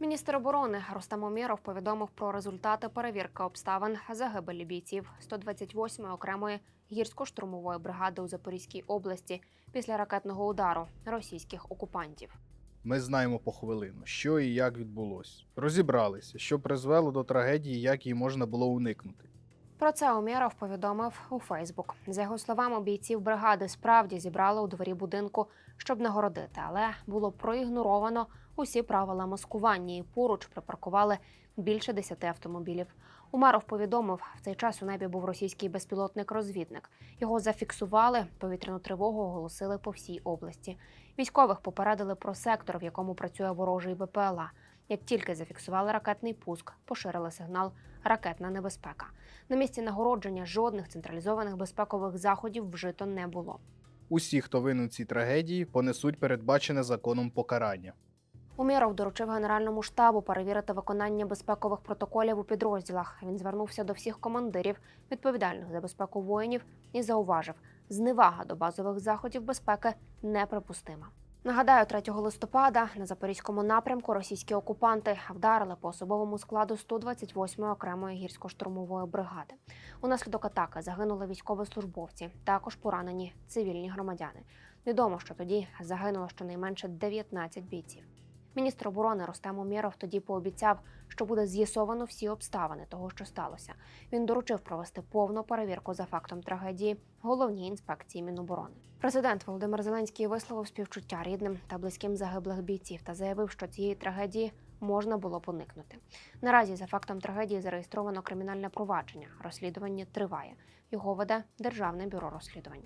Міністр оборони Рустам Умєров повідомив про результати перевірки обставин загибелі бійців 128-ї окремої гірсько-штурмової бригади у Запорізькій області після ракетного удару російських окупантів. Ми знаємо по хвилину, що і як відбулося. Розібралися, що призвело до трагедії, як її можна було уникнути. Про це Умєров повідомив у Фейсбук. За його словами, бійців бригади справді зібрали у дворі будинку, щоб нагородити, але було проігноровано усі правила маскування і поруч припаркували більше десяти автомобілів. Умеров повідомив, в цей час у небі був російський безпілотник-розвідник. Його зафіксували, повітряну тривогу оголосили по всій області. Військових попередили про сектор, в якому працює ворожий БПЛА. Як тільки зафіксували ракетний пуск, поширили сигнал ракетна небезпека. На місці нагородження жодних централізованих безпекових заходів вжито не було. Усі, хто винен цій трагедії, понесуть передбачене законом покарання. Умєров доручив Генеральному штабу перевірити виконання безпекових протоколів у підрозділах. Він звернувся до всіх командирів, відповідальних за безпеку воїнів, і зауважив, зневага до базових заходів безпеки неприпустима. Нагадаю, 3 листопада на запорізькому напрямку російські окупанти вдарили по особовому складу 128-ї окремої гірсько-штурмової бригади. Унаслідок атаки загинули військовослужбовці, також поранені цивільні громадяни. Відомо, що тоді загинуло щонайменше 19 бійців. Міністр оборони Рустем Умєров тоді пообіцяв, що буде з'ясовано всі обставини того, що сталося. Він доручив провести повну перевірку за фактом трагедії головній інспекції Міноборони. Президент Володимир Зеленський висловив співчуття рідним та близьким загиблих бійців та заявив, що цієї трагедії можна було б уникнути. Наразі за фактом трагедії зареєстровано кримінальне провадження. Розслідування триває. Його веде Державне бюро розслідувань.